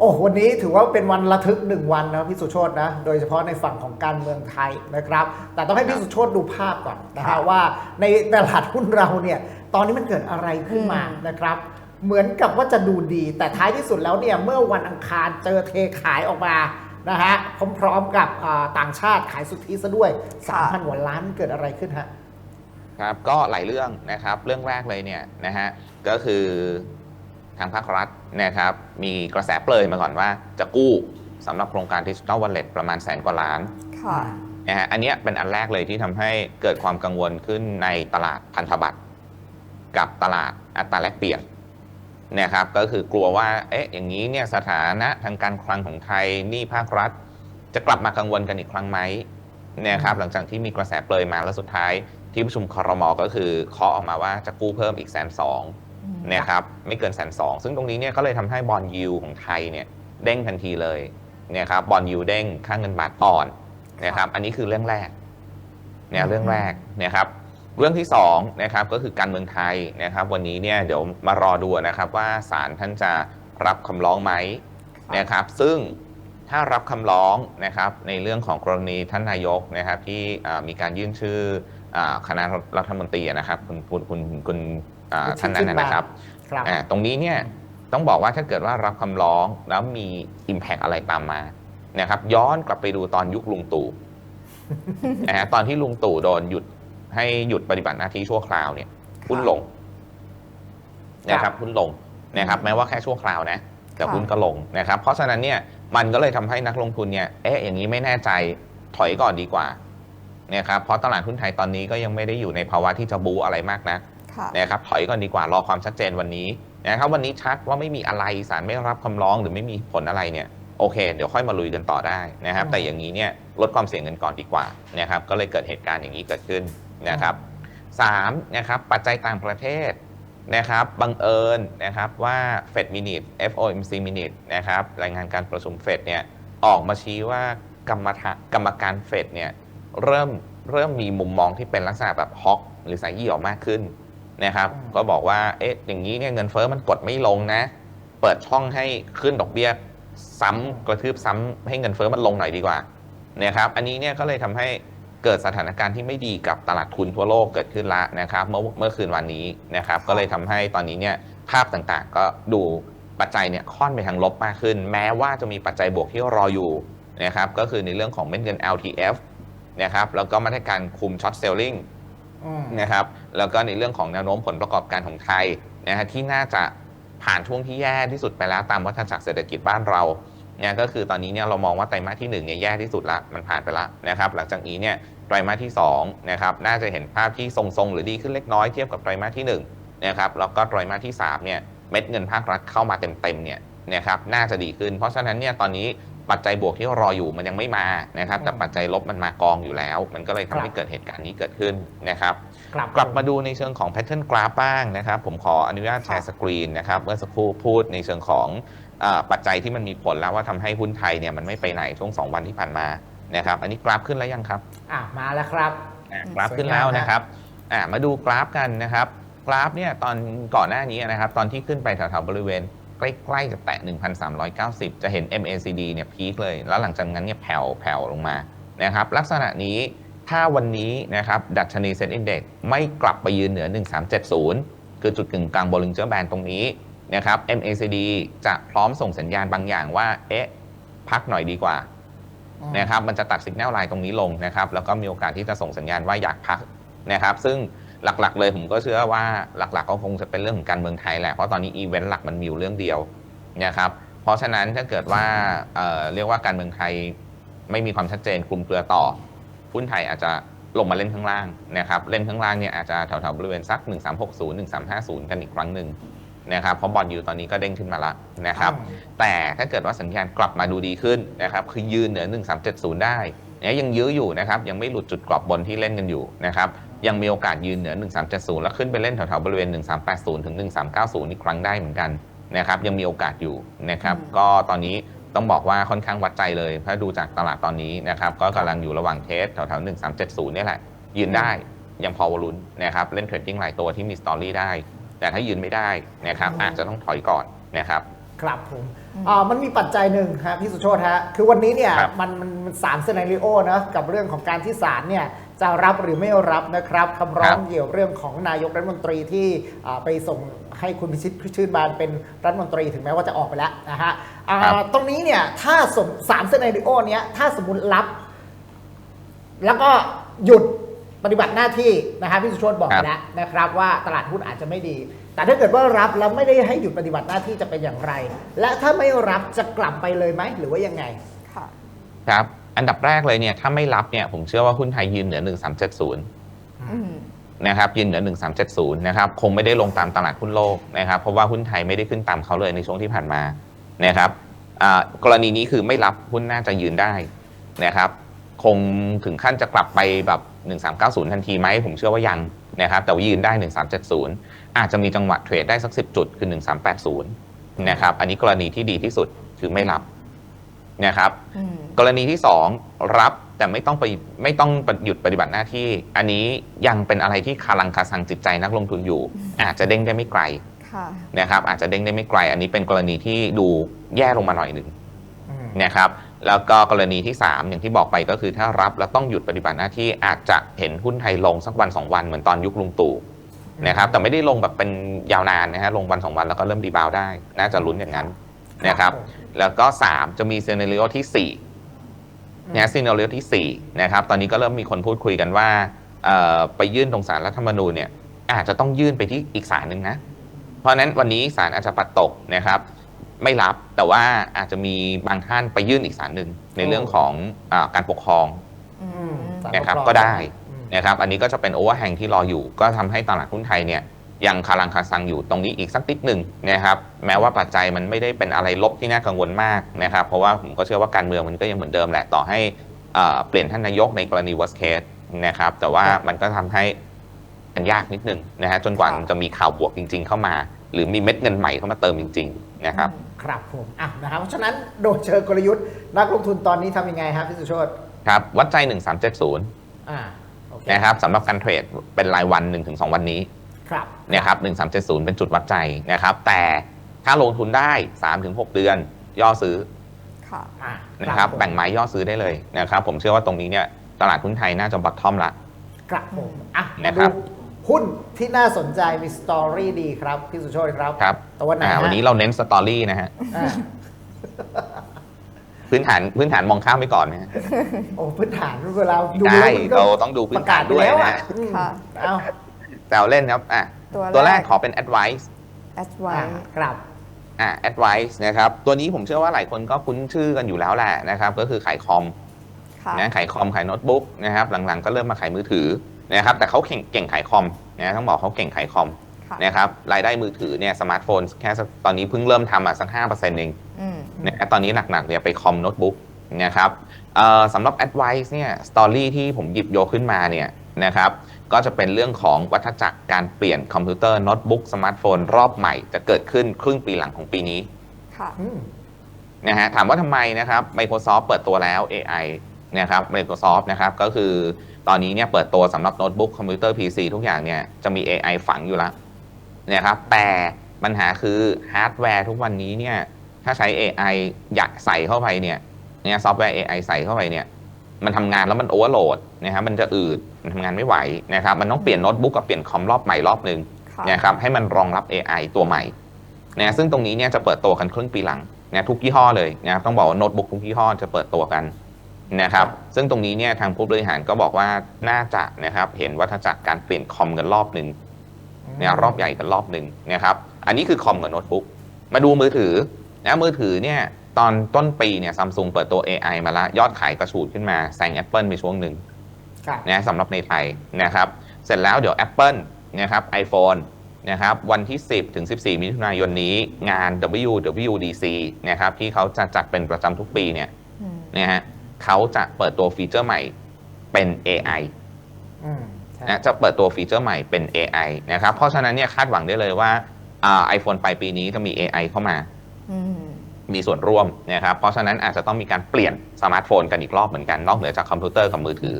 โอ้วันนี้ถือว่าเป็นวันระทึกหนึ่งวันนะพี่สุโชตนะ โดยเฉพาะในฝั่งของการเมืองไทยนะครับ แต่ต้องให้พี่สุโชตดูภาพก่อนนะครัฮะบว่าในตลาดหุ้นเราเนี่ย ตอนนี้มันเกิดอะไรขึ้นมาอืมนะครับ เหมือนกับว่าจะดูดี แต่ท้ายที่สุดแล้วเนี่ยเมื่อวันอังคารเจอเทขายออกมานะฮะพร้อมๆกับอ่าต่างชาติขายสุทธิซะด้วยค่ะ3,000กว่าล้านเกิดอะไรขึ้นฮะครับก็หลายเรื่องนะครับ เรื่องแรกเลยเนี่ยนะฮะก็คือ ทางภาครัฐนะครับมีกระแสเปลยมาก่อนว่าจะกู้สำหรับโครงการดิจิ t a ลวอลเล็ตประมาณแสนกว่าล้านค่ะนะฮะอันเนี้ยเป็นอันแรกเลยที่ทำให้เกิดความกังวลขึ้นในตลาดพันธบัตรกับตลาดอัตราแลกเปลี่ยนนะครับก็คือกลัวว่าเอ๊ะอย่างนี้เนี่ยสถานะทางการคลังของไทยหนี้ภาครัฐ จะกลับมากังวลกันอีกครั้งไหมนะครับหลังจากที่มีกระแสเปลยมาแล้วสุดท้ายที่ประชุมครมก็คือเคาะออกมาว่าจะกู้เพิ่มอีกแสนสอง นะครับไม่เกินแสนสองซึ่งตรงนี้เนี่ยก็เลยทำให้บอลยูของไทยเนี่ยเด้งทันทีเลยนะครับบอลยูเด้งค่าเงินบาทอ่อนนะครับอันนี้คือเรื่องแรกเนี่ยเรื่องแรกนะครับเรื่องที่สองนะครับก็คือการเมืองไทยนะครับ วันนี้เนี่ยเดี๋ยวมารอดูนะครับว่าศาลท่านจะรับคำร้องไหมนะครับ ซึ่งถ้ารับคำร้องนะครับในเรื่องของกรณีท่านนายกนะครับที่อ่ามีการยื่นชื่ออาคณะรัฐมนตรีนะครับคุณคุณคุณคุณอ่าคุณ ท่านนั้นนะชื่นบานนะครับครับอ่าตรงนี้เนี่ยต้องบอกว่าถ้าเกิดว่ารับคำร้องแล้วมี Impact อะไรตามมานะครับย้อนกลับไปดูตอนยุคลุงตู่นะฮะตอนที่ลุงตู่โดนหยุดให้หยุดปฏิบัติหน้าที่ชั่วคราวเนี่ยหุ้นลงนะครับหุ้นลงนะครับ แม้ว่าแค่ชั่วคราวนะ แต่ค่ะหุ้นก็ลงนะครับ เพราะฉะนั้นเนี่ยมันก็เลยทำให้นักลงทุนเนี่ยเอ๊ะอย่างนี้ไม่แน่ใจถอยก่อนดีกว่านะครับเพราะตลาดหุ้นไทยตอนนี้ก็ยังไม่ได้อยู่ในภาวะที่จะบูอะไรมากนักค่ะ นะครับถอยก่อนดีกว่ารอความชัดเจนวันนี้นะครับวันนี้ชัดว่าไม่มีอะไรศาลไม่รับคำร้องหรือไม่มีผลอะไรเนี่ยโอเค เดี๋ยวค่อยมาลุยกันต่อได้นะครับอืมแต่อย่างนี้เนี่ยลดความเสี่ยงเงินก่อนดีกว่านะครับก็เลยเกิดเหตุการณ์อย่างนี้เกิดขึ้นนะครับสามนะครับปัจจัยต่างประเทศนะครับบังเอิญนะครับว่า Fed Minute FOMC Minute นะครับรายงานการประชุมเฟดเนี่ยออกมาชี้ว่ากรรมธกรรมการเฟดเนี่ยเริ่มเริ่มมีมุมมองที่เป็นลักษณะแบบฮอกหรือสายยี่ออกมากขึ้น นะครับอืมก็บอกว่าเอ๊ะอย่างนี้เนี่ยเงินเฟ้อมันกดไม่ลงนะ เปิดช่องให้ขึ้นดอกเบี้ยซ้ำกระทืบซ้ำให้เงินเฟ้อมันลงหน่อยดีกว่านะครับ อันนี้เนี่ยก็เลยทำให้เกิดสถานการณ์ที่ไม่ดีกับตลาดทุนทั่วโลกเกิดขึ้นละนะครับ เมื่อเมื่อคืนวันนี้นะครับ ก็เลยทำให้ตอนนี้เนี่ยภาพต่างๆ ก็ดูปัจจัยเนี่ยค่อนไปทางลบมากขึ้น แม้ว่าจะมีปัจจัยบวกที่รออยู่นะครับ ก็คือในเรื่องของเม็ดเงิน LTF นะครับ แล้วก็มาตรการคุมช็อตเซลลิง อืม นะครับ แล้วก็ในเรื่องของแนวโน้มผลประกอบการของไทยนะฮะที่น่าจะผ่านช่วงที่แย่ที่สุดไปแล้วตามวัฏจักรเศรษฐกิจบ้านเราเนี่ยก็คือตอนนี้เนี่ยเรามองว่าไตรมาสที่1เนี่ยแย่ที่สุดละมันผ่านไปละนะครับหลังจากนี้เนี่ยไตรมาสที่2นะครับน่าจะเห็นภาพที่ทรงๆ หรือดีขึ้นเล็กน้อยเทียบกับไตรมาสที่1นะครับแล้วก็ไตรมาสที่3เนี่ยเม็ดเงินภาครัฐเข้ามาเต็มๆเนี่ยนะครับน่าจะดีขึ้น เพราะฉะนั้นเนี่ยตอนนี้ ปัจจัยบวกที่รออยู่มันยังไม่มานะครับแต่ปัจจัยลบมันมากองอยู่แล้ว มันก็เลยทำให้เกิดเหตุการณ์นี้เกิดขึ้นนะครับครับกลับมาดูในเชิงของ Pattern Graph บ้างนะครับ ผมขออนุญาตแชร์สกรีนนะครับเมื่อสักครู่พูดในเชิงของอาปัจจัยที่มันมีผลแล้วว่าทำให้หุ้นไทยเนี่ยมันไม่ไปไหนช่วง 2 วันที่ผ่านมานะครับ อันนี้กราฟขึ้นแล้วยังครับอะมาแล้วครับอะอืมกราฟขึ้นแล้วนะครับอะมาดูกราฟกันนะครับ กราฟเนี่ยตอนก่อนหน้านี้นะครับ ตอนที่ขึ้นไปแถวๆบริเวณ ใกล้ๆจะแตะ 1,390 จะเห็น MACD เนี่ยพีคเลย แล้วหลังจากนั้นเนี่ยแผ่วแผ่วลงมานะครับลักษณะนี้ถ้าวันนี้นะครับดัชนีเซ็นอินเด็กไม่กลับไปยืนเหนือ 1370 คือจุดกึ่งกลางบอลิงเจอร์แบนตรงนี้นะครับ MACD จะพร้อมส่งสัญญาณบางอย่างว่า เอ๊ะ พักหน่อยดีกว่านะครับมันจะตัดสัญญาณไลน์ตรงนี้ลงนะครับแล้วก็มีโอกาสที่จะส่งสัญญาณว่าอยากพักนะครับซึ่ง หลักๆ เลยผมก็เชื่อว่าหลักๆก็คงจะเป็นเรื่องของการเมืองไทยแหละเพราะตอนนี้อีเวนต์หลักมันมีอยู่เรื่องเดียวนะครับเพราะฉะนั้นถ้าเกิดว่าเอ่อเรียกว่าการเมืองไทยไม่มีความชัดเจนคลุมเครือต่อหุ้นไทยอาจจะลงมาเล่นข้างล่างนะครับเล่นข้างล่างเนี่ยอาจจะแถวๆบริเวณสัก 1360 1350 กันอีกครั้งหนึ่งนะครับเพราะบอลยูตอนนี้ก็เด้งขึ้นมาแล้วนะครับแต่ถ้าเกิดว่าสัญญาณกลับมาดูดีขึ้นนะครับคือยืนเหนือ 1370 ได้เนี่ยยังยื้ออยู่นะครับยังไม่หลุดจุดกรอบบนที่เล่นกันอยู่นะครับ ยังมีโอกาสยืนเหนือ 1370 แล้วขึ้นไปเล่นแถวๆบริเวณ 1380 ถึง 1390 อีกครั้งได้เหมือนกันนะครับยังมีโอกาสอยู่นะครับอืมก็ตอนนี้ต้องบอกว่าค่อนข้างวัดใจเลยถ้าดูจากตลาดตอนนี้นะครับก็กำลังอยู่ระหว่างเทสแถวๆ 1370 นี่แหละ ยืนได้ยังพอวอลุนนะครับเล่นเทรดดิ้งหลายตัวที่มีสตอรี่ได้ แต่ถ้ายืนไม่ได้นะครับอาจจะต้องถอยก่อนนะครับครับผมอืมอ่ามันมีปัจจัยหนึ่งฮะพี่สุโชตฮะ คือวันนี้เนี่ยครับมันมันมันสามซีนารีโอนะกับเรื่องของการที่ศาลเนี่ย จะรับหรือไม่รับนะครับคำร้องครับเกี่ยวเรื่องของนายกรัฐมนตรีที่อ่าไปส่งให้คุณพิชิตชื่นบานเป็นรัฐมนตรีถึงแม้ว่าจะออกไปแล้วนะฮะอ่าครับตรงนี้เนี่ยถ้าสมสามซีนารีโอเนี้ยถ้าสมมติรับ แล้วก็หยุดปฏิบัติหน้าที่นะครับพี่สุโชตบอกครับแล้วนะครับ ว่าตลาดหุ้นอาจจะไม่ดี แต่ถ้าเกิดว่ารับแล้วไม่ได้ให้หยุดปฏิบัติหน้าที่จะเป็นอย่างไร และถ้าไม่รับจะกลับไปเลยไหมหรือว่ายังไงค่ะครับ อันดับแรกเลยเนี่ยถ้าไม่รับเนี่ยผมเชื่อว่าหุ้นไทยยืนเหนือ 1370อืมนะครับยืนเหนือ 1370นะครับคงไม่ได้ลงตามตลาดหุ้นโลกนะครับเพราะว่าหุ้นไทยไม่ได้ขึ้นตามเขาเลยในช่วงที่ผ่านมานะครับอ่ากรณีนี้คือไม่รับหุ้นน่าจะยืนได้นะครับคงถึงขั้นจะกลับไปแบบ 1390 ทันทีไหมผมเชื่อว่ายังนะครับแต่ว่ายืนได้ 1370 อาจจะมีจังหวะเทรดได้สัก 10 จุดคือ 1380นะครับอันนี้กรณีที่ดีที่สุดคือไม่รับ นะครับอืมกรณีที่ 2 รับแต่ไม่ต้องไปไม่ต้องหยุดปฏิบัติหน้าที่ อันนี้ยังเป็นอะไรที่คารังคาซังจิตใจนักลงทุนอยู่ อาจจะเด้งได้ไม่ไกลค่ะนะครับอาจจะเด้งได้ไม่ไกล อันนี้เป็นกรณีที่ดูแย่ลงมาหน่อยหนึ่งอืมนะครับแล้วก็กรณีที่ 3 อย่างที่บอกไปก็คือถ้ารับแล้วต้องหยุดปฏิบัติหน้าที่อาจจะเห็นหุ้นไทยลงสักวัน 2 วันเหมือนตอนยุคลุงตู่นะครับแต่ไม่ได้ลงแบบเป็นยาวนานนะฮะลงวันสองวันแล้วก็เริ่มรีบาวด์ได้ น่าจะลุ้นอย่างนั้น นะครับแล้วก็ 3 จะมีซีนารีโอที่ 4นะซีนารีโอที่ 4 นะครับ ตอนนี้ก็เริ่มมีคนพูดคุยกันว่าเอ่อไปยื่นตรงศาลรัฐธรรมนูญเนี่ยอาจจะต้องยื่นไปที่อีกศาลหนึ่งนะ เพราะฉะนั้นวันนี้ศาลอาจจะปัดตกนะครับ ไม่รับแต่ว่าอาจจะมีบางท่านไปยื่นอีกศาลหนึ่งในเรื่องของอาการปกครองอือืมมสารนะครับปกครองก็ได้อืมนะครับ อันนี้ก็จะเป็นโอเวอร์แฮงที่รออยู่ ก็ทำให้ตลาดหุ้นไทยเนี่ย ยังคารังคาซังอยู่ตรงนี้อีกสักนิดหนึ่งนะครับแม้ว่าปัจจัยมันไม่ได้เป็นอะไรลบที่น่ากังวลมากนะครับ เพราะว่าผมก็เชื่อว่าการเมืองมันก็ยังเหมือนเดิมแหละต่อให้เอ่อเปลี่ยนท่านนายกในกรณี worst case นะครับแต่ว่ามันก็ทำให้มันยากนิดนึงนะฮะจนกว่าค่ะมันจะมีข่าวบวกจริง ๆ เข้ามา หรือมีเม็ดเงินใหม่เข้ามาเติมจริง ๆ นะครับ ครับผมอะนะครับเพราะฉะนั้นโดยเชิงกลยุทธ์นักลงทุนตอนนี้ทำยังไงครับพี่สุโชตครับวัดใจ 1370อ่าโอเคนะครับสำหรับการเทรดเป็นรายวัน 1-2 วันนี้ ครับนะครับ1370เป็นจุดวัดใจนะครับ แต่ถ้าลงทุนได้3-6เดือนย่อซื้อค่ะอ่านะครับผมแบ่งไม้ย่อซื้อได้เลยนะครับผมเชื่อว่าตรงนี้เนี่ยตลาดหุ้นไทยน่าจะบัตทอมละครับผมอะนะมาครัดูบหุ้นที่น่าสนใจมีสตอรี่ดีครับพี่สุโชตครับครับตัวไหนอ่าฮะวันนี้เราเน้นสตอรี่นะฮะอ่าพื้นฐานพื้นฐานมองข้ามไปก่อนนะฮะโอ้พื้นฐานเวลาดูได้แล้วมันก็เราต้องดูพื้ประนกาฐาศนไปด้วยแล้วนะอะฮะอืมค่ะเอา แต่เอาเล่นครับอะตัวตัวแรแรกกขอเป็น advice แอดไว้อ่าครับ อ่า advice นะครับตัวนี้ผมเชื่อว่าหลายคนก็คุ้นชื่อกันอยู่แล้วแหละนะครับก็คือขายคอมค่ะนะขายคอมขายโน้ตบุ๊กนะครับหลังๆก็เริ่มมาขายมือถือนะครับแต่เขาเก่งเก่งขายคอมนะต้องบอกเขาเก่งขายคอมค่ะนะครับรายได้มือถือเนี่ยสมาร์ทโฟนแค่สักตอนนี้เพิ่งเริ่มทำอะสักห้าเปอร์เซ็นต์เอง อืมนะตอนนี้หนักๆเนี่ยไปคอมโน้ตบุ๊กนะครับเอ่อสำหรับ advice เนี่ยสตอรี่ที่ผมหยิบโยกขึ้นมาเนี่ยนะครับ ก็จะเป็นเรื่องของวัฏจักรการเปลี่ยนคอมพิวเตอร์โน้ตบุ๊กสมาร์ทโฟนรอบใหม่จะเกิดขึ้นครึ่งปีหลังของปีนี้ค่ะ อืม นะฮะถามว่าทำไมนะครับ Microsoft เปิดตัวแล้ว AI นะครับ Microsoft นะครับก็คือตอนนี้เนี่ยเปิดตัวสำหรับโน้ตบุ๊กคอมพิวเตอร์ PC ทุกอย่างเนี่ยจะมี AI ฝังอยู่แล้วนะครับแต่ปัญหาคือฮาร์ดแวร์ทุกวันนี้เนี่ยถ้าใช้ AI อยากใส่เข้าไปเนี่ยเนี่ยซอฟต์แวร์ AI ใส่เข้าไปเนี่ย มันทำงานแล้วมันโอเวอร์โหลดนะครับมันจะอืดมันทำงานไม่ไหวนะครับมันต้องเปลี่ยนโน้ตบุ๊กกับเปลี่ยนคอมรอบใหม่รอบหนึ่งค่ะนะครับให้มันรองรับ AI ตัวใหม่นะซึ่งตรงนี้เนี่ยจะเปิดตัวกันครึ่งปีหลังนะทุกยี่ห้อเลยนะครับต้องบอกว่าโน้ตบุ๊กทุกยี่ห้อจะเปิดตัวกันนะครับซึ่งตรงนี้เนี่ยทางผู้บริหารก็บอกว่าน่าจะนะครับเห็นวัฏจักรการเปลี่ยนคอมกันรอบหนึ่งนะรอบใหญ่กันรอบหนึ่งนะครับอันนี้คือคอมกับโน้ตบุ๊กมาดูมือถือนะมือถือเนี่ย ตอนต้นปีเนี่ยซัมซุงเปิดตัว AI มาละยอดขายกระฉูดขึ้นมาแซง Apple ไปช่วงหนึ่งครับนะสำหรับในไทยนะครับ เสร็จแล้วเดี๋ยว Apple นะครับ iPhone นะครับวันที่ 10 ถึง 14 มิถุนายนนี้งาน WWDC นะครับที่เขาจะจัดเป็นประจำทุกปีเนี่ยอืมนะฮะเขาจะเปิดตัวฟีเจอร์ใหม่เป็น AI อืมใช่นะจะเปิดตัวฟีเจอร์ใหม่เป็น AI นะครับเพราะฉะนั้นเนี่ยคาดหวังได้เลยว่าไอโฟนปลายปีนี้จะมี AI เข้ามาอื มมีส่วนร่วมนะครับเพราะฉะนั้นอาจจะต้องมีการเปลี่ยนสมาร์ทโฟนกันอีกรอบเหมือนกันนอกเหนือจากคอมพิวเตอร์กับมือถือ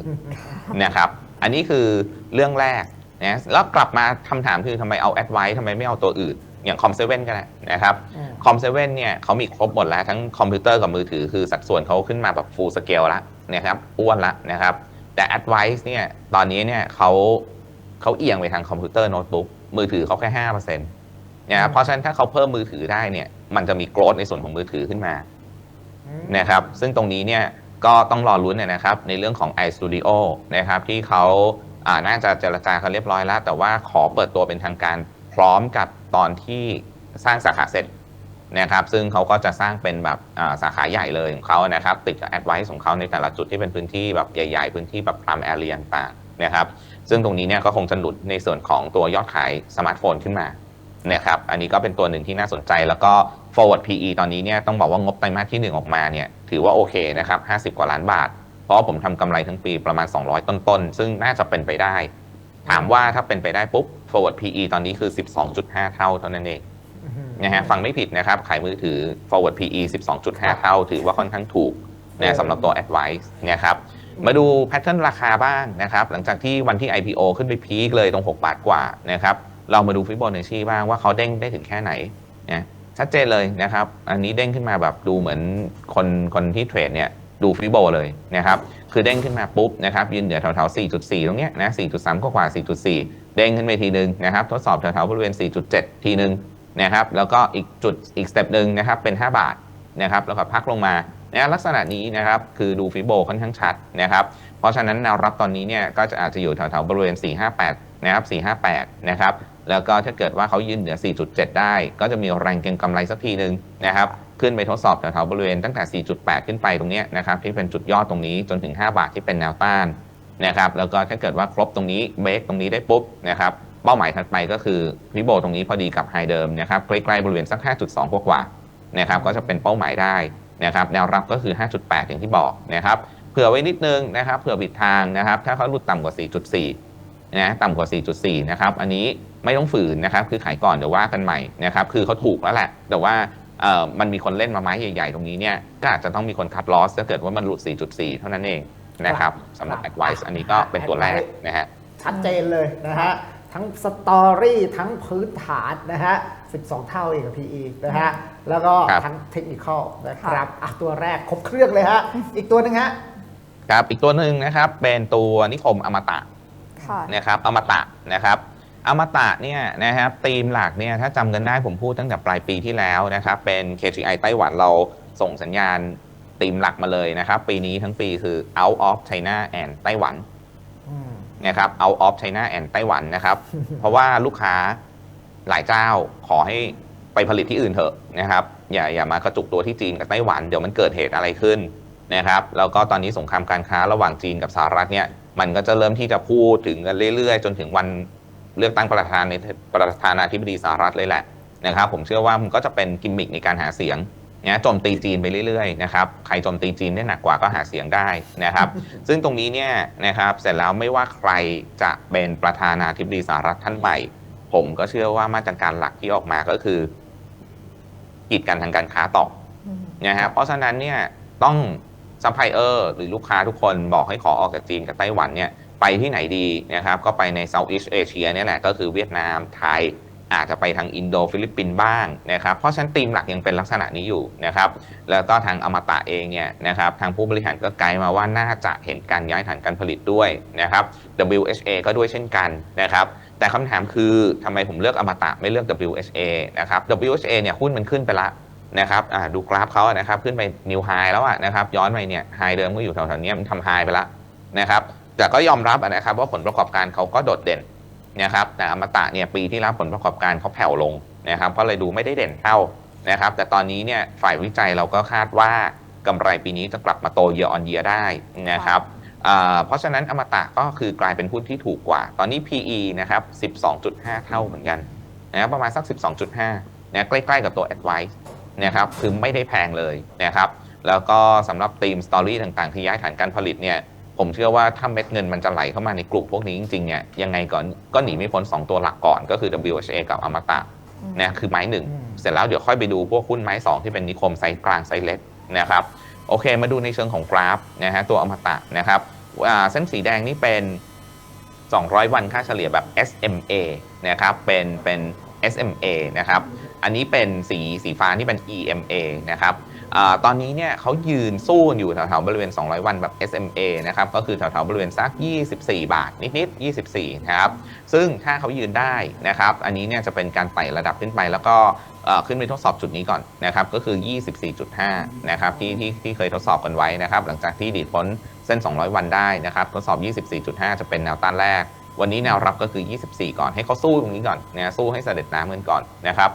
นะครับอันนี้คือเรื่องแรกนะแล้วกลับมาคำถามคือทำไมเอาแอดไว้ทำไมไม่เอาตัวอื่น อย่างคอมเซเว่นก็ได้นะครับอืมคอมเซเว่นเนี่ยเขามีครบหมดแล้วทั้งคอมพิวเตอร์กับมือถือคือสัดส่วนเขาขึ้นมาแบบ full scale แล้วนะครับอ้วนละนะครับแต่ Advice เนี่ยตอนนี้เนี่ยเขาเขาเอียงไปทางคอมพิวเตอร์โน้ตบุ๊กมือถือเขาแค่ห้าเปอร์เซ็นต์นะครับเพราะฉะนั้นถ้าเขาเพิ่มมือถือได้เนี่ย มันจะมีโกรธในส่วนของมือถือขึ้นมานะครับซึ่งตรงนี้เนี่ยก็ต้องรอลุ้นเนี่ยนะครับในเรื่องของ iStudio นะครับที่เขาอ่าน่าจะเจรจากันเรียบร้อยแล้ว แต่ว่าขอเปิดตัวเป็นทางการพร้อมกับตอนที่สร้างสาขาเสร็จนะครับซึ่งเขาก็จะสร้างเป็นแบบอ่าสาขาใหญ่เลยของเขานะครับติดกับ Advice ของเขาในแต่ละจุดที่เป็นพื้นที่แบบใหญ่ๆ พื้นที่แบบ prime area ต่างๆนะครับซึ่งตรงนี้เนี่ยก็คงจะหนุนในส่วนของตัวยอดขายสมาร์ทโฟนขึ้นมา นะครับอันนี้ก็เป็นตัวหนึ่งที่น่าสนใจ แล้วก็ forward PE ตอนนี้เนี่ยต้องบอกว่างบไตรมาสที่ 1 ออกมาเนี่ยถือว่าโอเคนะครับ50 กว่าล้านบาท เพราะว่าผมทำกำไรทั้งปีประมาณ 200 ต้นๆ ซึ่งน่าจะเป็นไปได้ ถามว่าถ้าเป็นไปได้ปุ๊บ forward PE ตอนนี้คือ 12.5 เท่าเท่านั้นเองนะฮะฟังไม่ผิดนะครับ ขายมือถือ forward PE 12.5 เท่า ถือว่าค่อนข้างถูกนะสำหรับตัว advice นะครับมาดูแพทเทิร์นราคาบ้างนะครับ หลังจากที่วันที่ IPO ขึ้นไปพีคเลยตรง 6 บาทกว่านะครับ เรามาดูฟิโบนัชชีบ้างว่าเขาเด้งได้ถึงแค่ไหนนะชัดเจนเลยนะครับ อันนี้เด้งขึ้นมาแบบดูเหมือนคนคนที่เทรดเนี่ยดูฟิโบเลยนะครับ คือเด้งขึ้นมาปุ๊บนะครับยืนเหนือแถวๆ 4.4 ตรงเนี้ยนะ4.3 กว่า 4.4 เด้งขึ้นไปทีนึงนะครับ ทดสอบแถวๆบริเวณ 4.7 ทีนึงนะครับ แล้วก็อีกจุดอีกสเต็ปหนึ่งนะครับเป็น 5 บาทนะครับ แล้วก็พักลงมานะลักษณะนี้นะครับคือดูฟิโบค่อนข้างชัดนะครับ เพราะฉะนั้นแนวรับตอนนี้เนี่ยก็จะอาจจะอยู่แถวๆบริเวณ 458 นะครับ 458 นะครับ แล้วก็ถ้าเกิดว่าเขายืนเหนือ 4.7 ได้ ก็จะมีแรงเก็งกำไรสักทีหนึ่งนะครับ ขึ้นไปทดสอบแถวๆบริเวณตั้งแต่ 4.8 ขึ้นไปตรงนี้นะครับที่เป็นจุดยอดตรงนี้จนถึง 5 บาทที่เป็นแนวต้านนะครับแล้วก็ถ้าเกิดว่าครบตรงนี้เบรกตรงนี้ได้ปุ๊บนะครับเป้าหมายถัดไปก็คือพิโบตรงนี้พอดีกับไฮเดิมนะครับใกล้ๆบริเวณสัก 5.2 กว่าๆนะครับก็จะเป็นเป้าหมายได้นะครับแนวรับก็คือ 5.8 อย่างที่บอกนะครับเผื่อไว้นิดนึงนะครับเผื่อบิดทางนะครับถ้าเขาหลุดต่ำกว่า 4.4 นะต่ำกว่า 4.4 นะครับ อันนี้ไม่ต้องฝืนนะครับ คือขายก่อนเดี๋ยวว่ากันใหม่นะครับ คือเขาถูกแล้วแหละ แต่ว่าเอ่อมันมีคนเล่นมาไม้ใหญ่ ๆ ตรงนี้เนี่ย ก็อาจจะต้องมีคนคัดลอสถ้าเกิดว่ามันหลุด 4.4 เท่านั้นเองนะครับสำหรับ advice อันนี้ก็เป็นตัวแรกนะฮะ ชัดเจนเลยนะฮะ ทั้งสตอรี่ทั้งพื้นฐานนะฮะ 12 เท่าเองกับ PE นะฮะ แล้วก็ครับทั้งเทคนิคอลนะครับอะตัวแรกครบเครื่องเลยฮะ อีกตัวหนึ่งฮะ ครับ อีกตัวหนึ่งนะครับ เป็นตัวนิคมอมตะ ค่ะนะครับอมตะนะครับอมตะเนี่ยนะครับธีมหลักเนี่ยถ้าจำกันได้ผมพูดตั้งแต่ปลายปีที่แล้วนะครับเป็น KGI ไต้หวันเราส่งสัญญาณธีมหลักมาเลยนะครับ ปีนี้ทั้งปีคือ out of China and ไต้หวันอืมนะครับ out of China and ไต้หวันนะครับ เพราะว่าลูกค้าหลายเจ้าขอให้ไปผลิตที่อื่นเถอะนะครับ อย่าอย่ามากระจุกตัวที่จีนกับไต้หวัน เดี๋ยวมันเกิดเหตุอะไรขึ้นนะครับ แล้วก็ตอนนี้สงครามการค้าระหว่างจีนกับสหรัฐเนี่ย มันก็จะเริ่มที่จะพูดถึงกันเรื่อยๆ จนถึงวันเลือกตั้งประธานในประธานาธิบดีสหรัฐเลยแหละนะครับ ผมเชื่อว่ามันก็จะเป็นกิมมิคในการหาเสียงนะโจมตีจีนไปเรื่อยๆนะครับใครโจมตีจีนได้หนักกว่าก็หาเสียงได้นะครับ ซึ่งตรงนี้เนี่ยนะครับเสร็จแล้วไม่ว่าใครจะเป็นประธานาธิบดีสหรัฐท่านใหม่ ผมก็เชื่อว่ามาตรการหลักที่ออกมาก็คือกีดกันทางการค้าต่ออืมนะฮะเพราะฉะนั้นเนี่ยต้อง ซัพพลายเออร์หรือลูกค้าทุกคนบอกให้ขอออกจากจีนกับไต้หวันเนี่ยไปที่ไหนดีนะครับก็ไปใน Southeast Asia เนี่ยแหละก็คือเวียดนามไทยอาจจะไปทางอินโดฟิลิปปินส์บ้างนะครับ เพราะฉะนั้นธีมหลักยังเป็นลักษณะนี้อยู่นะครับ แล้วก็ทางอมตะเองเนี่ยนะครับทางผู้บริหารก็ไกด์มาว่าน่าจะเห็นการย้ายฐานการผลิตด้วยนะครับ WHA ก็ด้วยเช่นกันนะครับ แต่คำถามคือทำไมผมเลือกอมตะไม่เลือก WHA นะครับ WHA เนี่ยหุ้นมันขึ้นไปละ นะครับอ่าดูกราฟเขาอะนะครับขึ้นไปนิวไฮแล้วอะนะครับย้อนไปเนี่ยไฮเดิมก็อยู่แถวๆเนี้ยมันทำไฮไปละนะครับแต่ก็ยอมรับอะนะครับว่าผลประกอบการเขาก็โดดเด่นนะครับแต่อมตะเนี่ยปีที่แล้วผลประกอบการเขาแผ่วลงนะครับก็เลยดูไม่ได้เด่นเท่านะครับแต่ตอนนี้เนี่ยฝ่ายวิจัยเราก็คาดว่ากำไรปีนี้จะกลับมาโต year on year ได้นะครับอ่าเพราะฉะนั้นอมตะก็คือกลายเป็นหุ้นที่ถูกกว่า ตอนนี้ PE นะครับ 12.5 เท่าเหมือนกันนะครับประมาณสัก 12.5นะใกล้ ๆ กับตัว Advice นะครับคือไม่ได้แพงเลยนะครับแล้วก็สำหรับทีมสตอรี่ต่างๆ ที่ย้ายฐานการผลิตเนี่ยผมเชื่อว่าถ้าเม็ดเงินมันจะไหลเข้ามาในกลุ่มพวกนี้จริงๆเนี่ยยังไงก่อนก็หนีไม่พ้น2ตัวหลักก่อนก็คือ WHA กับอมตะอืมนะคือไม้หนึ่งอืมเสร็จแล้วเดี๋ยวค่อยไปดูพวกหุ้นไม้สองที่เป็นนิคมไซส์กลางไซส์เล็กนะครับโอเค มาดูในเชิงของกราฟนะฮะตัวอมตะนะครับอ่าเส้นสีแดงนี่เป็น 200 วันค่าเฉลี่ยแบบ SMA นะครับเป็นเป็น SMA นะครับ อันนี้เป็นสีสีฟ้าที่เป็น EMA นะครับอตอนนี้เนี่ยเขายืนสู้อยู่แถวๆบริเวณ 200 วันแบบ SMA นะครับ ก็คือแถวๆบริเวณสัก 24 บาท นิดๆ 24 นะครับ ซึ่งถ้าเขายืนได้นะครับ อันนี้เนี่ยจะเป็นการไต่ระดับขึ้นไปแล้วก็ขึ้นไปทดสอบจุดนี้ก่อนนะครับ ก็คือ 24.5 นะครับที่ที่ที่เคยทดสอบกันไว้นะครับ หลังจากที่ดีดพ้นเส้น 200 วันได้นะครับ ทดสอบ 24.5 จะเป็นแนวต้านแรก วันนี้แนวรับก็คือ 24 ก่อน ให้เขาสู้ตรงนี้ก่อนนะสู้ให้เสด็จน้ำกันก่อนนะครับ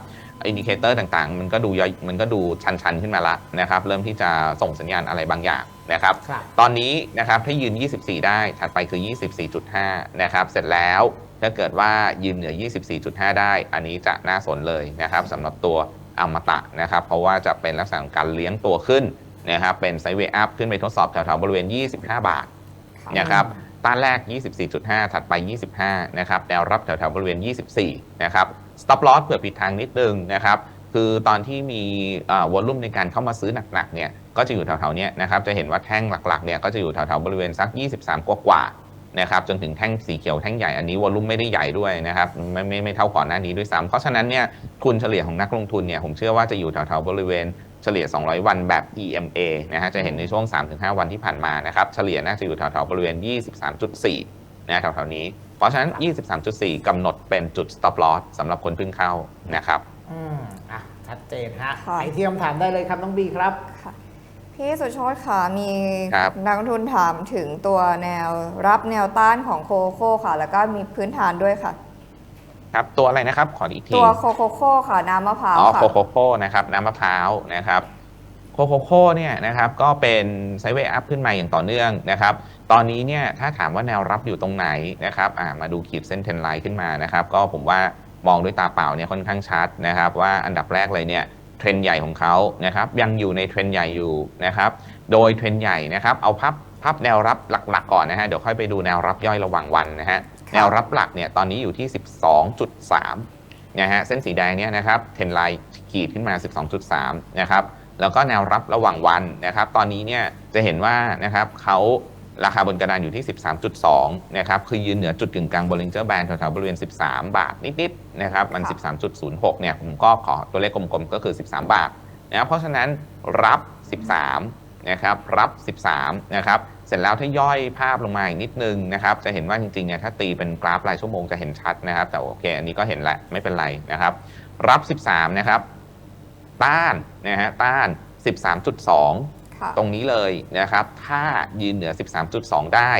อินดิเคเตอร์ต่างๆ มันก็ดูย่อยมันก็ดูชันๆ ขึ้นมาละนะครับ เริ่มที่จะส่งสัญญาณอะไรบางอย่างนะครับครับ ตอนนี้นะครับถ้ายืน 24 ได้ถัดไปคือ 24.5 นะครับ เสร็จแล้วถ้าเกิดว่ายืนเหนือ 24.5 ได้ อันนี้จะน่าสนเลยนะครับสำหรับตัวอมตะนะครับ เพราะว่าจะเป็นลักษณะของการเลี้ยงตัวขึ้นนะครับ เป็นไซด์เวย์อัพขึ้นไปทดสอบแถวๆบริเวณ 25 บาทนะครับต้านแรก 24.5 ถัดไป 25 นะครับ แนวรับแถวๆบริเวณ 24 นะครับ stop loss เผื่อผิดทางนิดนึงนะครับคือตอนที่มีวอลลุ่มในการเข้ามาซื้อหนักๆเนี่ยก็จะอยู่แถวๆนี้นะครับจะเห็นว่าแท่งหลักๆเนี่ยก็จะอยู่แถวๆบริเวณสัก 23 กว่าๆนะครับจนถึงแท่งสีเขียวแท่งใหญ่อันนี้วอลลุ่มไม่ได้ใหญ่ด้วยนะครับไม่ไม่ไม่เท่าก่อนหน้านี้ด้วยซ้ำเพราะฉะนั้นเนี่ยทุนเฉลี่ยของนักลงทุนเนี่ยผมเชื่อว่าจะอยู่แถวๆบริเวณเฉลี่ย 200 วันแบบ EMA นะฮะจะเห็นในช่วง 3-5 วันที่ผ่านมานะครับเฉลี่ยน่าจะอยู่แถวๆบริเวณ 23.4นะแถวๆนี้ เพราะฉะนั้น 23.4 กำหนดเป็นจุด stop loss สำหรับคนเพิ่งเข้านะครับ อืมอะชัดเจนฮะค่ะ ไปที่คำถามได้เลยครับน้องบีครับ ค่ะพี่สุโชตค่ะ มีครับ นักลงทุนถามถึงตัวแนวรับแนวต้านของโคโค่ค่ะ แล้วก็มีพื้นฐานด้วยค่ะ ครับ ตัวอะไรนะครับ ขออีกที ตัวโคโคโค่ค่ะ น้ำมะพร้าวอ๋อค่ะ โคโคโค่นะครับน้ำมะพร้าวนะครับ โคโคโค่เนี่ยนะครับก็เป็นไซด์เวย์อัพขึ้นมาอย่างต่อเนื่องนะครับ ตอนนี้เนี่ยถ้าถามว่าแนวรับอยู่ตรงไหนนะครับอ่ามาดูขีดเส้นเทนไลน์ขึ้นมานะครับ ก็ผมว่ามองด้วยตาเปล่าเนี่ยค่อนข้างชัดนะครับ ว่าอันดับแรกเลยเนี่ยเทรนด์ใหญ่ของเขานะครับยังอยู่ในเทรนด์ใหญ่อยู่นะครับ โดยเทรนด์ใหญ่นะครับเอาพับพับแนวรับหลักๆก่อนนะฮะเดี๋ยวค่อยไปดูแนวรับย่อยระหว่างวันนะฮะค่ะแนวรับหลักเนี่ยตอนนี้อยู่ที่ 12.3นะฮะเส้นสีแดงเนี่ยนะครับเทนไลน์ขีดขึ้นมา 12.3 นะครับ แล้วก็แนวรับระหว่างวันนะครับ ตอนนี้เนี่ยจะเห็นว่านะครับเขาราคาบนกระดานอยู่ที่ 13.2 นะครับ คือยืนเหนือจุดกึ่งกลาง Bollinger Band แถวๆบริเวณ 13 บาทนิดๆนะครับ มัน 13.06 เนี่ย ผมก็ขอตัวเลขกลมๆ ก็คือ 13 บาทนะครับเพราะฉะนั้นรับ 13 นะครับ รับ 13 นะครับ เสร็จแล้วถ้าย่อยภาพลงมาอีกนิดนึงนะครับ จะเห็นว่าจริงๆ เนี่ย ถ้าตีเป็นกราฟรายชั่วโมงจะเห็นชัดนะครับ แต่โอเค อันนี้ก็เห็นแหละ ไม่เป็นไรนะครับ รับ 13 นะครับ ต้านนะฮะต้าน 13.2ค่ะตรงนี้เลยนะครับถ้ายืนเหนือ 13.2 ได้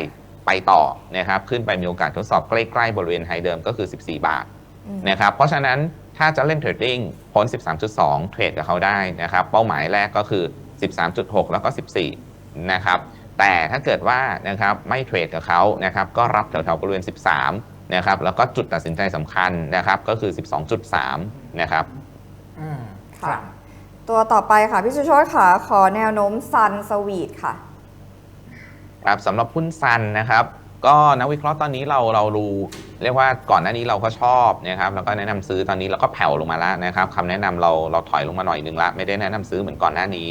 ไปต่อนะครับขึ้นไปมีโอกาสทดสอบใกล้ๆบริเวณไฮเดิมก็คือ 14 บาทอืมนะครับเพราะฉะนั้นถ้าจะเล่นเทรดดิ้งพ้น 13.2 เทรดกับเขาได้นะครับเป้าหมายแรกก็คือ 13.6 แล้วก็ 14 นะครับแต่ถ้าเกิดว่านะครับไม่เทรดกับเขานะครับก็รับแถวๆบริเวณ 13 นะครับแล้วก็จุดตัดสินใจสำคัญนะครับก็คือ 12.3 นะครับอืม ค่ะ ตัวต่อไปค่ะ พี่สุโชตค่ะขอแนวโน้มซันสวีทค่ะ ครับสำหรับหุ้นซันนะครับ ก็นักวิเคราะห์ตอนนี้เราเราดูเรียกว่าก่อนหน้านี้เราก็ชอบนะครับแล้วก็แนะนำซื้อตอนนี้เราก็แผ่วลงมาแล้วนะครับคำแนะนำเราเราถอยลงมาหน่อยหนึ่งละไม่ได้แนะนำซื้อเหมือนก่อนหน้านี้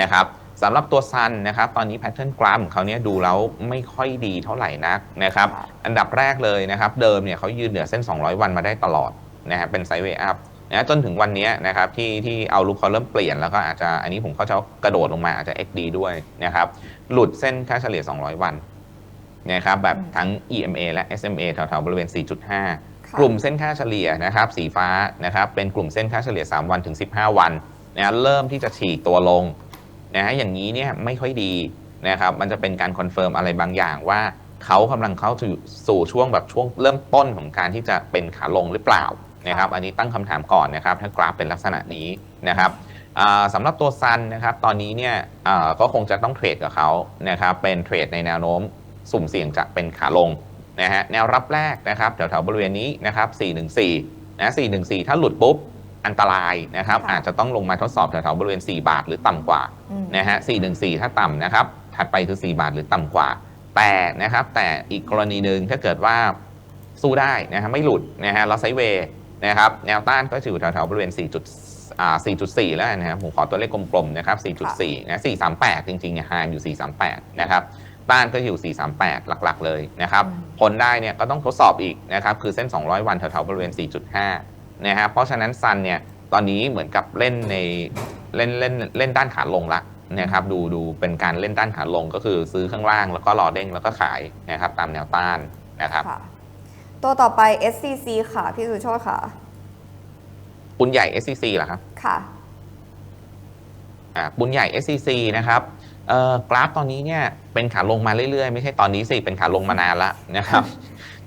นะครับสำหรับตัวซันนะครับตอนนี้แพทเทิร์นกราฟของเขาเนี้ยดูแล้วไม่ค่อยดีเท่าไหร่นักนะครับค่ะอันดับแรกเลยนะครับเดิมเนี่ยเขายืนเหนือเส้น 200 วันมาได้ตลอดนะฮะเป็นไซด์เวย์อัพ นะจนถึงวันเนี้ยนะครับที่ที่เอาลุกเขาเริ่มเปลี่ยนแล้วก็อาจจะอันนี้ผมเขาจะกระโดดลงมาอาจจะ XD ด้วยนะครับหลุดเส้นค่าเฉลี่ย 200 วันนะครับแบบทั้ง EMA และ SMA แถวๆบริเวณ 4.5ค่ะกลุ่มเส้นค่าเฉลี่ยนะครับสีฟ้านะครับเป็นกลุ่มเส้นค่าเฉลี่ย 3 วันถึง 15 วันนะเริ่มที่จะฉีกตัวลงนะฮะอย่างนี้เนี่ยไม่ค่อยดีนะครับมันจะเป็นการคอนเฟิร์มอะไรบางอย่างว่าเขากำลังเข้าสู่สู่ช่วงแบบช่วงเริ่มต้นของการที่จะเป็นขาลงหรือเปล่า นะครับ อันนี้ตั้งคำถามก่อนนะครับ ถ้ากราฟเป็นลักษณะนี้นะครับอ่าสำหรับตัวซันนะครับ ตอนนี้เนี่ยอ่าก็คงจะต้องเทรดกับเขานะครับ เป็นเทรดในแนวโน้มสุ่มเสี่ยงจะเป็นขาลงนะฮะ แนวรับแรกนะครับแถวๆบริเวณนี้นะครับ 414 นะ 414 ถ้าหลุดปุ๊บอันตรายนะครับค่ะอาจจะต้องลงมาทดสอบแถวๆบริเวณ 4 บาทหรือต่ำกว่าอืมนะฮะ 414 ถ้าต่ำนะครับ ถัดไปคือ 4 บาทหรือต่ำกว่า แต่นะครับ แต่อีกกรณีหนึ่งถ้าเกิดว่าสู้ได้นะฮะไม่หลุดนะฮะเราไซด์เวย์ นะครับแนวต้านก็จะอยู่แถวๆบริเวณ 4. จุดอ่า4.4 แล้วนะครับผมขอตัวเลขกลมๆนะครับ 4.4 นะ 438 จริงๆเนี่ยไฮอยู่ 438 นะครับต้านก็อยู่ 438 หลักๆ เลยนะครับอืมผลได้เนี่ยก็ต้องทดสอบอีกนะครับคือเส้น 200 วันแถวๆบริเวณ 4.5 นะฮะเพราะฉะนั้นซันเนี่ยตอนนี้เหมือนกับเล่นในเล่นเล่นเล่นด้านขาลงละนะครับดูดูเป็นการเล่นด้านขาลงก็คือซื้อข้างล่างแล้วก็รอเด้งแล้วก็ขายนะครับตามแนวต้านนะครับค่ะ ตัวต่อไป SCC ค่ะ พี่สุโชตค่ะ ปุนใหญ่ SCC เหรอครับค่ะ อ่าปุนใหญ่ SCC นะครับเอ่อกราฟตอนนี้เนี่ยเป็นขาลงมาเรื่อยๆ ไม่ใช่ตอนนี้สิ เป็นขาลงมานานละนะครับ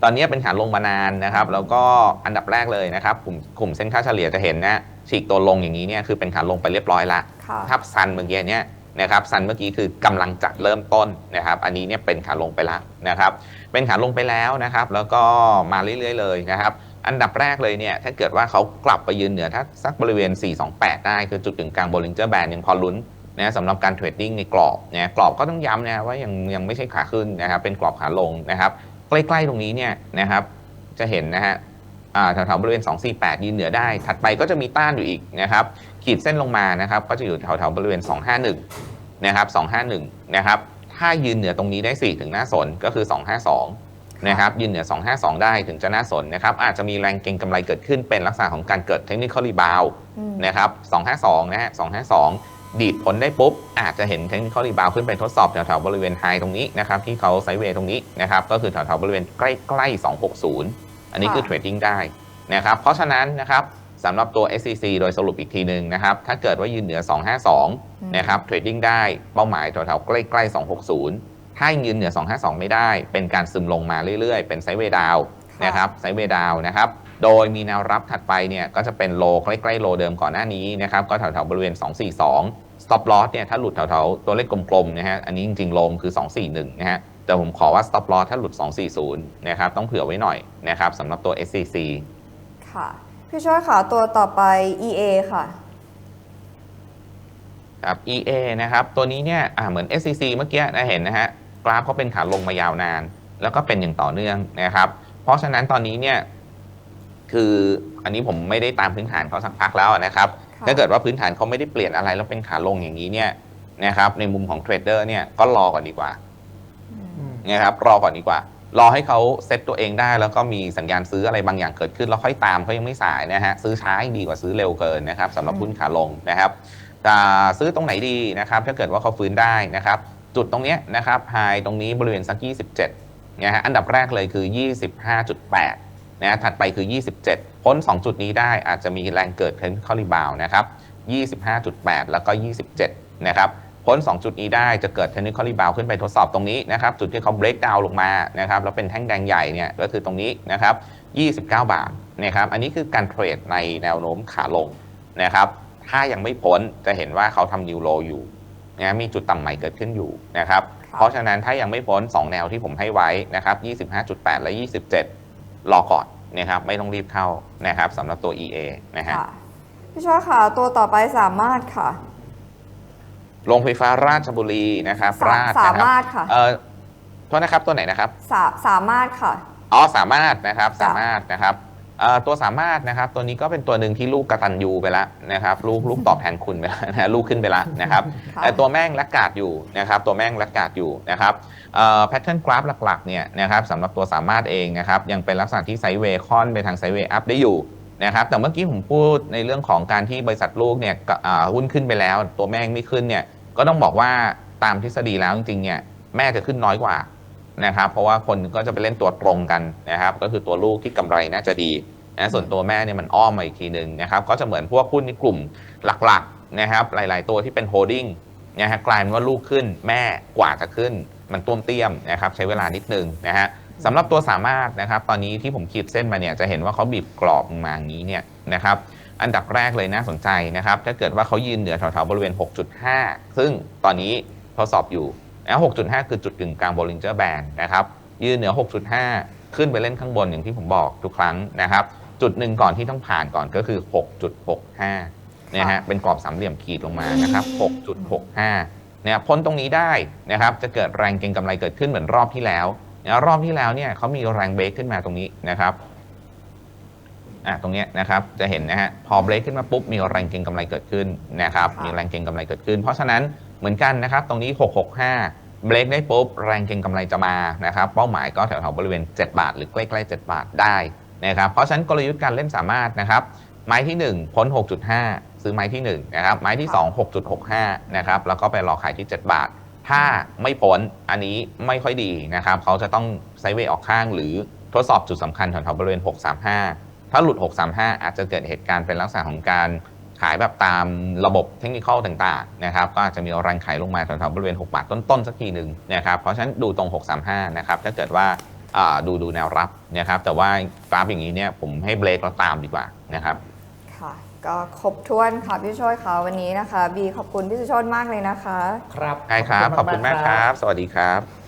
ตอนนี้เป็นขาลงมานานนะครับ แล้วก็อันดับแรกเลยนะครับกลุ่มกลุ่มเส้นค่าเฉลี่ยจะเห็นนะฉีกตัวลงอย่างนี้เนี่ยคือเป็นขาลงไปเรียบร้อยละค่ะ ทับซันเมื่อกี้เนี่ย นะครับซันเมื่อกี้คือกำลังจะเริ่มต้นนะครับอันนี้เนี่ยเป็นขาลงไปแล้วนะครับเป็นขาลงไปแล้วนะครับแล้วก็มาเรื่อยๆเลยนะครับอันดับแรกเลยเนี่ยถ้าเกิดว่าเขากลับไปยืนเหนือถ้าสักบริเวณ 428 ได้คือจุดกึ่งกลาง Bollinger Band ยังพอลุ้นนะสำหรับการเทรดดิ้งในกรอบนะกรอบก็ต้องย้ำนะว่ายังยังไม่ใช่ขาขึ้นนะครับเป็นกรอบขาลงนะครับใกล้ๆตรงนี้เนี่ยนะครับจะเห็นนะฮะ แถวๆบริเวณ 248 ยืนเหนือได้ ถัดไปก็จะมีต้านอยู่อีกนะครับ ขีดเส้นลงมานะครับ ก็จะอยู่แถวๆบริเวณ 251 นะครับ 251 นะครับ ถ้ายืนเหนือตรงนี้ได้ 4 ถึงหน้าสนก็คือ 252 นะครับ ยืนเหนือ 252 ได้ถึงจะน่าสนนะครับ อาจจะมีแรงเก็งกำไรเกิดขึ้นเป็นลักษณะของการเกิดเทคนิคอลรีบาวอืมนะครับ 252 นะฮะ 252 ดีดผลได้ปุ๊บ อาจจะเห็นเทคนิคอลรีบาวขึ้นไปทดสอบแถวๆบริเวณไฮตรงนี้นะครับที่เขาไซด์เวย์ตรงนี้นะครับ ก็คือแถวๆบริเวณใกล้ๆ 260 อันนี้คือเทรดดิ้งได้นะครับเพราะฉะนั้นนะครับสำหรับตัว SCC โดยสรุปอีกทีหนึ่งนะครับถ้าเกิดว่ายืนเหนือ 252 นะครับเทรดดิ้งได้เป้าหมายแถวๆใกล้ๆ 260 ถ้ายืนเหนือ 252 ไม่ได้ เป็นการซึมลงมาเรื่อยๆ เป็นไซด์เวย์ดาวค่ะนะครับไซด์เวย์ดาวนะครับโดยมีแนวรับถัดไปเนี่ยก็จะเป็นโลใกล้ๆโลเดิมก่อนหน้านี้นะครับก็แถวๆบริเวณ 242 stop loss เนี่ยถ้าหลุดแถวๆตัวเลขกลมๆนะฮะอันนี้จริงๆลงคือ 241 นะฮะ แต่ผมขอว่า stop loss ถ้าหลุด 240 นะครับ ต้องเผื่อไว้หน่อยนะครับสำหรับตัว SCC ค่ะ พี่โชตค่ะ ตัวต่อไป EA ค่ะครับ EA นะครับ ตัวนี้เนี่ยอ่าเหมือน SCC เมื่อกี้นะเห็นนะฮะกราฟเขาเป็นขาลงมายาวนาน แล้วก็เป็นอย่างต่อเนื่องนะครับ เพราะฉะนั้นตอนนี้เนี่ยคืออันนี้ผมไม่ได้ตามพื้นฐานเขาสักพักแล้วนะครับค่ะถ้าเกิดว่าพื้นฐานเขาไม่ได้เปลี่ยนอะไรแล้วเป็นขาลงอย่างนี้เนี่ยนะครับในมุมของเทรดเดอร์เนี่ยก็รอก่อนดีกว่าอืมอืม นะครับรอก่อนดีกว่า รอให้เขาเซตตัวเองได้ แล้วก็มีสัญญาณซื้ออะไรบางอย่างเกิดขึ้นแล้วค่อยตามเขายังไม่สายนะฮะซื้อช้ายังดีกว่าซื้อเร็วเกินนะครับสำหรับหุ้นขาลงนะครับจะซื้อตรงไหนดีนะครับถ้าเกิดว่าเขาฟื้นได้นะครับ จุดตรงเนี้ยนะครับไฮตรงนี้บริเวณสัก 27นะฮะอันดับแรกเลยคือ 25.8นะฮะถัดไปคือ 27 พ้น 2 จุดนี้ได้อาจจะมีแรงเกิดเทนคอรีบาวนะครับ25.8 แล้วก็ 27 นะครับ พ้น 2 จุดนี้ได้จะเกิดเทคนิคอลรีบาวขึ้นไปทดสอบตรงนี้นะครับจุดที่เขา break down ลงมานะครับแล้วเป็นแท่งแดงใหญ่เนี่ยก็คือตรงนี้นะครับ29 บาทนะครับอันนี้คือการเทรดในแนวโน้มขาลงนะครับถ้ายังไม่พ้นจะเห็นว่าเขาทำนิวโลอยู่นะมีจุดต่ำใหม่เกิดขึ้นอยู่นะครับค่ะเพราะฉะนั้นถ้ายังไม่พ้น 2 แนวที่ผมให้ไว้นะครับ25.8 และ 27 รอก่อนนะครับไม่ต้องรีบเข้านะครับสำหรับตัว EA นะฮะค่ะพี่โชตค่ะตัวต่อไปสามารถค่ะ โรงไฟฟ้าราชบุรีนะครับสาราชสานะครับมารถค่ะเอ่อโทษนะครับตัวไหนนะครับ สาสามารถค่ะ อ๋อสามารถนะครับจ้ะ สามารถนะครับเอ่อตัวสามารถนะครับตัวนี้ก็เป็นตัวหนึ่งที่ลูกกระตันยูไปแล้วนะครับลูกลูกตอบแทนคุณไปแล้วนะฮะลูกขึ้นไปแล้วนะครับค่ะแต่ตัวแม่งลักกาดอยู่นะครับตัวแม่งลักกาดอยู่นะครับแพทเทิร์นกราฟหลักๆเนี่ยนะครับสำหรับตัวสามารถเองนะครับยังเป็นลักษณะที่ไซด์เวย์ค่อนไปทางไซด์เวย์อัพได้อยู่นะครับแต่เมื่อกี้ผมพูดในเรื่องของการที่บริษัทลูกเนี่ยก็อ่าหุ้นขึ้นไปแล้ว ตัวแม่งไม่ขึ้นเนี่ย ก็ต้องบอกว่าตามทฤษฎีแล้วจริงๆเนี่ยแม่จะขึ้นน้อยกว่านะครับ เพราะว่าคนก็จะไปเล่นตัวตรงกันนะครับ ก็คือตัวลูกที่กำไรน่าจะดีนะส่วนตัวแม่เนี่ยมันอ้อมมาอีกทีหนึ่งนะครับ ก็จะเหมือนพวกหุ้นในกลุ่มหลักๆนะครับ หลาย ๆ ตัวที่เป็นโฮดดิ้งนะฮะกลายเป็นว่าลูกขึ้นแม่กว่าจะขึ้น มันต้วมเตี้ยมนะครับ ใช้เวลานิดนึงนะฮะสำหรับตัวสามารถนะครับ ตอนนี้ที่ผมขีดเส้นมาเนี่ยจะเห็นว่าเขาบีบกรอบมาอย่างนี้เนี่ยนะครับ อันดับแรกเลยน่าสนใจนะครับ ถ้าเกิดว่าเขายืนเหนือแถวๆบริเวณ 6.5 ซึ่งตอนนี้ทดสอบอยู่นะ6.5 คือจุดกึ่งกลาง Bollinger Band นะครับ ยืนเหนือ 6.5 ขึ้นไปเล่นข้างบนอย่างที่ผมบอกทุกครั้งนะครับ จุดหนึ่งก่อนที่ต้องผ่านก่อนก็คือ 6.65 นะฮะ เป็นกรอบสามเหลี่ยมขีดลงมานะครับ 6.65 เนี่ยพ้นตรงนี้ได้นะครับ จะเกิดแรงเก็งกำไรเกิดขึ้นเหมือนรอบที่แล้วนะรอบที่แล้วเนี่ยเขามีแรงเบรกขึ้นมาตรงนี้นะครับ อะตรงเนี้ยนะครับจะเห็นนะฮะพอเบรกขึ้นมาปุ๊บมีแรงเก็งกำไรเกิดขึ้นนะครับค่ะมีแรงเก็งกำไรเกิดขึ้น เพราะฉะนั้นเหมือนกันนะครับตรงนี้ 665 เบรกได้ปุ๊บแรงเก็งกำไรจะมานะครับเป้าหมายก็แถวๆบริเวณ 7 บาท หรือใกล้ๆ 7 บาทได้นะครับเพราะฉะนั้นกลยุทธ์การเล่นสามารถนะครับไม้ที่ 1 พ้น 6.5 ซื้อไม้ที่1นะครับไม้ที่ 2 6.65 นะครับแล้วก็ไปรอขายที่ 7 บาท ถ้าไม่พ้นอันนี้ไม่ค่อยดีนะครับเขาจะต้องไซด์เวย์ออกข้างหรือทดสอบจุดสำคัญแถวๆบริเวณ 635 ถ้าหลุด 635 อาจจะเกิดเหตุการณ์เป็นลักษณะของการขายแบบตามระบบเทคนิคต่างๆนะครับก็อาจจะมีแรงขายลงมาแถวๆบริเวณ 6 บาทต้นๆสักทีหนึ่งนะครับเพราะฉะนั้นดูตรง 635 นะครับถ้าเกิดว่าอ่าดูดูแนวรับนะครับแต่ว่ากราฟอย่างนี้เนี่ยผมให้เบรกแล้วตามดีกว่านะครับค่ะก็ครบถ้วนค่ะพี่สุโชยค่ะวันนี้นะคะ บีขอบคุณพี่สุโชยมากเลยนะคะ ครับใช่ครับ ขอบคุณมากๆครับ สวัสดีครับ